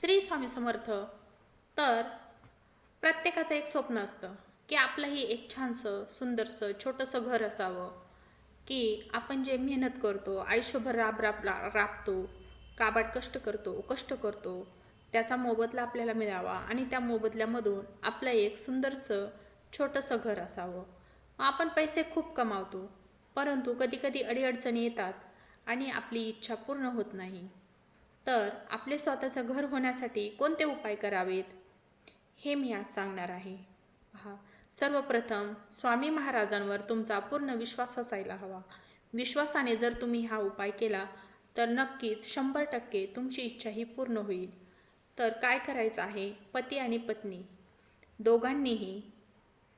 श्री स्वामी समर्थ तर प्रत्येकाचं एक स्वप्न असतं की आपलंही एक छानसं सुंदरसं छोटंसं घर असावं की आपण जे मेहनत करतो आयुष्यभर राब राब रा- राबतो काबाड कष्ट करतो कष्ट करतो त्याचा मोबदला आपल्याला मिळावा आणि त्या मोबदल्यामधून आपलं एक सुंदरसं छोटंसं घर असावं. आपण पैसे खूप कमावतो परंतु कधीकधी अडीअडचणी येतात आणि आपली इच्छा पूर्ण होत नाही. तर आपले स्वतःचं घर होण्यासाठी कोणते उपाय करावेत? हे मी आज सांगणार आहे. पहा सर्वप्रथम स्वामी महाराजांवर तुमचा पूर्ण विश्वास असायला हवा. विश्वासाने जर तुम्ही हा उपाय केला तर नक्कीच शंभर टक्के तुमची इच्छा ही पूर्ण होईल. तर काय करायचं आहे? पती आणि पत्नी. दोघांनीही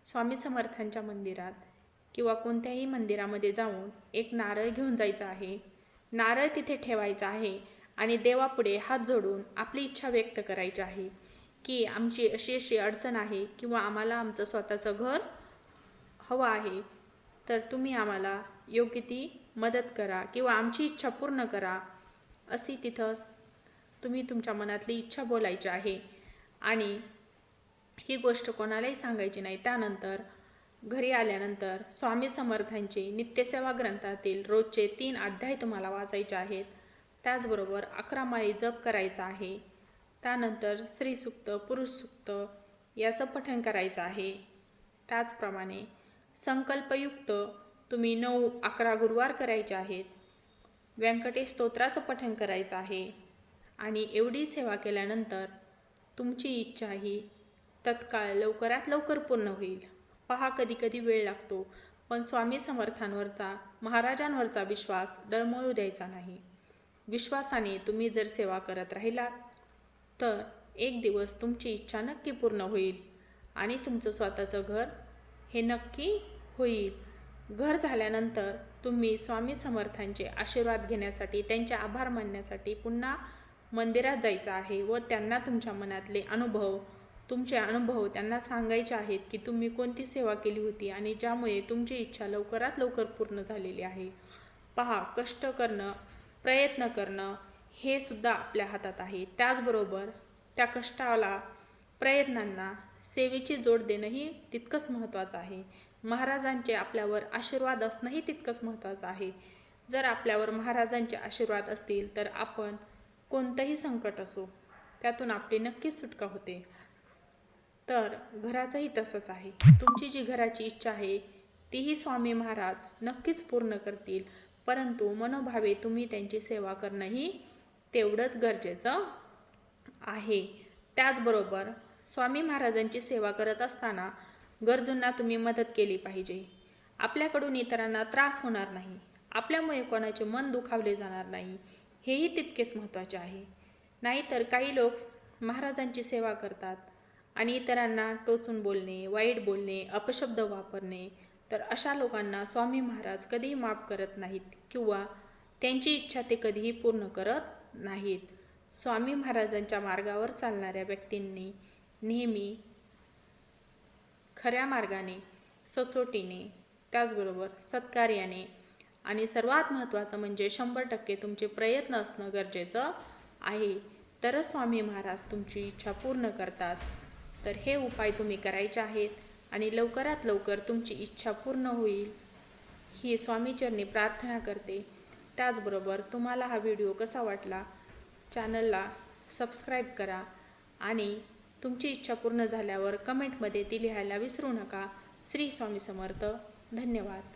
स्वामी समर्थांच्या मंदिरात किंवा कोणत्याही मंदिरामध्ये जाऊन एक नारळ घेऊन जायचं आहे. नारळ तिथे ठेवायचा आहे. आणि देवापुढे हात जोडून आपली इच्छा व्यक्त करायची आहे की आमची अशी अशी अडचण आहे किंवा आम्हाला आमचं स्वतःचं घर हवं आहे तर तुम्ही आम्हाला योग्य ती मदत करा किंवा आमची इच्छा पूर्ण करा अशी तिथं तुम्ही तुमच्या मनातली इच्छा बोलायची आहे. आणि ही गोष्ट कोणालाही सांगायची नाही. त्यानंतर घरी आल्यानंतर स्वामी समर्थांचे नित्यसेवा ग्रंथातील रोजचे तीन अध्याय तुम्हाला वाचायचे आहेत. त्याचबरोबर अकरा माळी जप करायचा आहे. त्यानंतर स्त्रीसुक्त पुरुषसुक्त याचं पठण करायचं आहे. त्याचप्रमाणे संकल्पयुक्त तुम्ही नऊ अकरा गुरुवार करायचे आहेत. व्यंकटेश स्तोत्राचं पठण करायचं आहे. आणि एवढी सेवा केल्यानंतर तुमची इच्छा ही तत्काळ लवकरात लवकर पूर्ण होईल. पहा कधी कधी वेळ लागतो पण स्वामी समर्थांवरचा महाराजांवरचा विश्वास डळमळू द्यायचा नाही. विश्वासाने तुम्ही जर सेवा करत राहिलात तर एक दिवस तुमची इच्छा नक्की पूर्ण होईल आणि तुमचं स्वतःचं घर हे नक्की होईल. घर झाल्यानंतर तुम्ही स्वामी समर्थांचे आशीर्वाद घेण्यासाठी त्यांचे आभार मानण्यासाठी पुन्हा मंदिरात जायचं आहे व त्यांना तुमच्या मनातले अनुभव तुमचे अनुभव त्यांना सांगायचे आहेत की तुम्ही कोणती सेवा केली होती आणि ज्यामुळे तुमची इच्छा लवकरात लवकर पूर्ण झालेली आहे. पहा कष्ट करणं प्रयत्न करणं हे सुद्धा आपल्या हातात आहे. त्याचबरोबर त्या कष्टाला प्रयत्नांना सेवेची जोड देणंही तितकंच महत्त्वाचं आहे. महाराजांचे आपल्यावर आशीर्वाद असणंही तितकंच महत्त्वाचं आहे. जर आपल्यावर महाराजांचे आशीर्वाद असतील तर आपण कोणतंही संकट असो त्यातून आपली नक्कीच सुटका होते. तर घराचंही तसंच आहे. तुमची जी घराची इच्छा आहे तीही स्वामी महाराज नक्कीच पूर्ण करतील. परंतु मनोभावे तुम्ही त्यांची सेवा करणंही तेवढंच गरजेचं आहे. त्याचबरोबर स्वामी महाराजांची सेवा करत असताना गरजूंना तुम्ही मदत केली पाहिजे. आपल्याकडून इतरांना त्रास होणार नाही. आपल्यामुळे कोणाचे मन दुखावले जाणार नाही. हेही तितकेच महत्त्वाचे आहे. नाहीतर काही लोक महाराजांची सेवा करतात आणि इतरांना टोचून बोलणे वाईट बोलणे अपशब्द वापरणे तर अशा लोकांना स्वामी महाराज कधीही माफ करत नाहीत किंवा त्यांची इच्छा ते कधीही पूर्ण करत नाहीत. स्वामी महाराजांच्या मार्गावर चालणाऱ्या व्यक्तींनी नेहमी खऱ्या मार्गाने सचोटीने त्याचबरोबर सत्कार्याने आणि सर्वात महत्त्वाचं म्हणजे शंभर टक्के तुमचे प्रयत्न असणं गरजेचं आहे. तरच स्वामी महाराज तुमची इच्छा पूर्ण करतात. तर हे उपाय तुम्ही करायचे आहेत. आणि लवकरात लवकर तुमची इच्छा पूर्ण होईल. ही स्वामीचरणी प्रार्थना करते. त्याचबरोबर तुम्हाला हा व्हिडिओ कसा वाटला? चॅनलला सबस्क्राईब करा आणि तुमची इच्छा पूर्ण झाल्यावर कमेंटमध्ये ती लिहायला विसरू नका. श्री स्वामी समर्थ. धन्यवाद.